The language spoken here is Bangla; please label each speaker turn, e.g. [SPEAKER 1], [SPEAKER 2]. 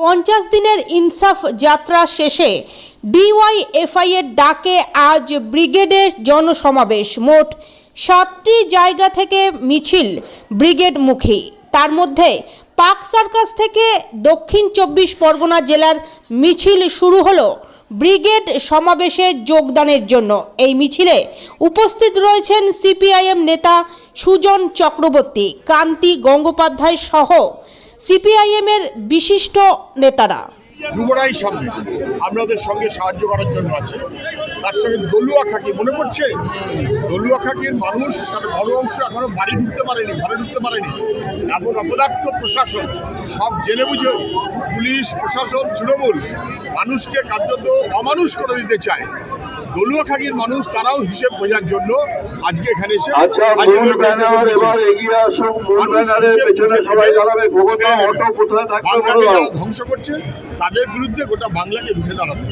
[SPEAKER 1] পঞ্চাশ দিনের ইনসাফ যাত্রা শেষে ডিওয়াইএফআই এর ডাকে আজ ব্রিগেডের জনসমাবেশ। মোট সাতটি জায়গা থেকে মিছিল ব্রিগেডমুখী। তার মধ্যে পাক সার্কাস থেকে দক্ষিণ চব্বিশ পরগনা জেলার মিছিল শুরু হলো ব্রিগেড সমাবেশে যোগদানের জন্য। এই মিছিলে উপস্থিত রয়েছেন সিপিআইএম নেতা সুজন চক্রবর্তী, কান্তি গঙ্গোপাধ্যায় সহ সিপিআইএম এর বিশিষ্ট নেতারা।
[SPEAKER 2] যুবরাই সামনে। আমরা ওদের সঙ্গে সাহায্য করার জন্য আছে। তার সঙ্গে দলুয়া খাকি, মনে পড়ছে? দলুয়া খাকির মানুষ আর বড় অংশ এখনও বাড়ি ঢুকতে পারেনি, ঘরে ঢুকতে পারেনি। এমন অপদার্থ প্রশাসন, সব জেনে বুঝেও পুলিশ, প্রশাসন, তৃণমূল, মানুষকে কার্যত অমানুষ করে দিতে চায়। দলুয়া খাগির মানুষ তারাও হিসেব বোঝার জন্য আজকে এখানে এসে
[SPEAKER 3] আচ্ছা
[SPEAKER 2] ধ্বংস করছে তাদের বিরুদ্ধে গোটা বাংলাকে রুখে দাঁড়াতে